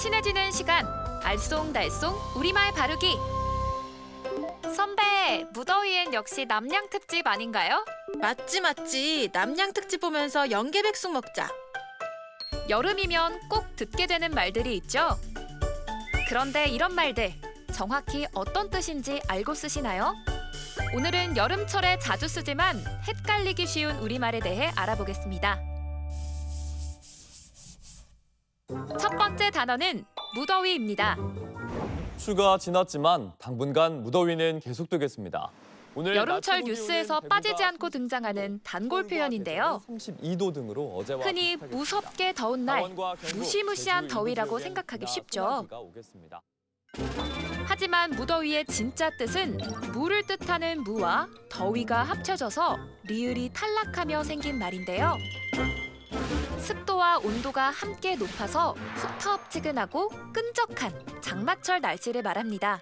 친해지는 시간 알쏭달쏭 우리말 바르기 선배 무더위엔 역시 남양 특집 아닌가요? 맞지 맞지 남양 특집 보면서 연계백숙 먹자 여름이면 꼭 듣게 되는 말들이 있죠. 그런데 이런 말들 정확히 어떤 뜻인지 알고 쓰시나요? 오늘은 여름철에 자주 쓰지만 헷갈리기 쉬운 우리말에 대해 알아보겠습니다. 첫 번째 단어는 무더위입니다. 추가 지났지만 당분간 무더위는 계속되겠습니다. 오늘 여름철 뉴스에서 빠지지 않고 등장하는 단골 표현인데요. 32도 등으로 어제와 흔히. 무섭게 더운 날 무시무시한 더위라고 생각하기 쉽죠. 하지만 무더위의 진짜 뜻은 물을 뜻하는 무와 더위가 합쳐져서 리을이 탈락하며 생긴 말인데요. 습도와 온도가 함께 높아서 후텁지근하고 끈적한 장마철 날씨를 말합니다.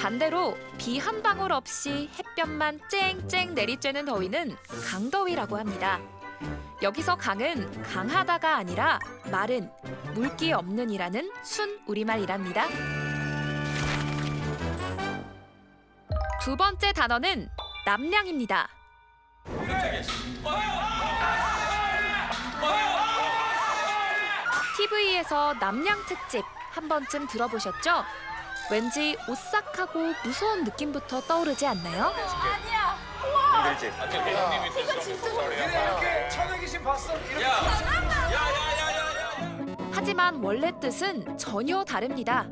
반대로 비 한 방울 없이 햇볕만 쨍쨍 내리쬐는 더위는 강더위라고 합니다. 여기서 강은 강하다가 아니라 마른, 물기 없는이라는 순 우리말이랍니다. 두 번째 단어는 남량입니다. TV에서 남양 특집 한 번쯤 들어보셨죠? 왠지 오싹하고 무서운 느낌부터 떠오르지 않나요? 이렇게 천연 귀신 봤어? 이렇게 하지만 원래 뜻은 전혀 다릅니다.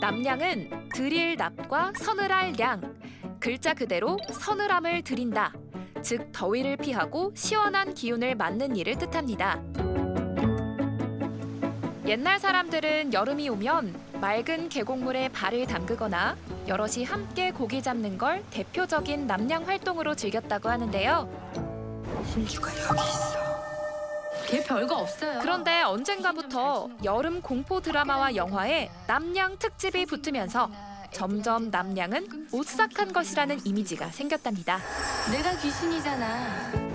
남량은 드릴 납과 서늘할 량, 글자 그대로 서늘함을 드린다. 즉 더위를 피하고 시원한 기운을 맞는 일을 뜻합니다. 옛날 사람들은 여름이 오면 맑은 계곡물에 발을 담그거나 여럿이 함께 고기 잡는 걸 대표적인 남양 활동으로 즐겼다고 하는데요. 걔 별거 없어요. 그런데 언젠가부터 여름 공포 드라마와 영화에 남양 특집이 붙으면서 점점 남양은 오싹한 것이라는 이미지가 생겼답니다. 내가 귀신이잖아.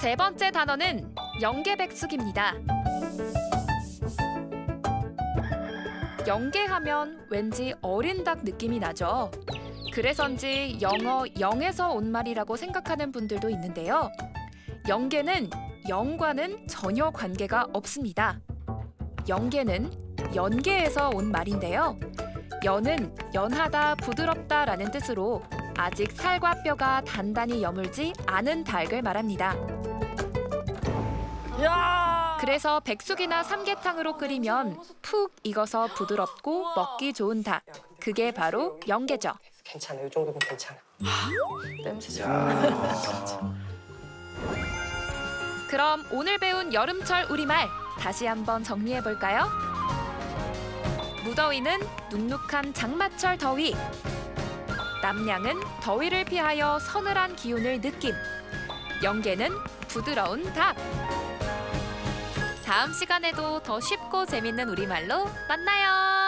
세 번째 단어는 영계백숙입니다. 영계하면 왠지 어린 닭 느낌이 나죠. 그래서인지 영어 영에서 온 말이라고 생각하는 분들도 있는데요. 영계는 영과는 전혀 관계가 없습니다. 영계는 연계에서 온 말인데요. 연은 연하다, 부드럽다라는 뜻으로 아직 살과 뼈가 단단히 여물지 않은 닭을 말합니다. 그래서 백숙이나 삼계탕으로 끓이면 푹 익어서 부드럽고 먹기 좋은 닭. 그게 바로 영계죠. 괜찮아. 이 정도면 괜찮아. 냄새 좀. 그럼 오늘 배운 여름철 우리말 다시 한번 정리해 볼까요? 무더위는 눅눅한 장마철 더위. 남양은 더위를 피하여 서늘한 기운을 느낌. 영계는 부드러운 닭. 다음 시간에도 더 쉽고 재밌는 우리말로 만나요.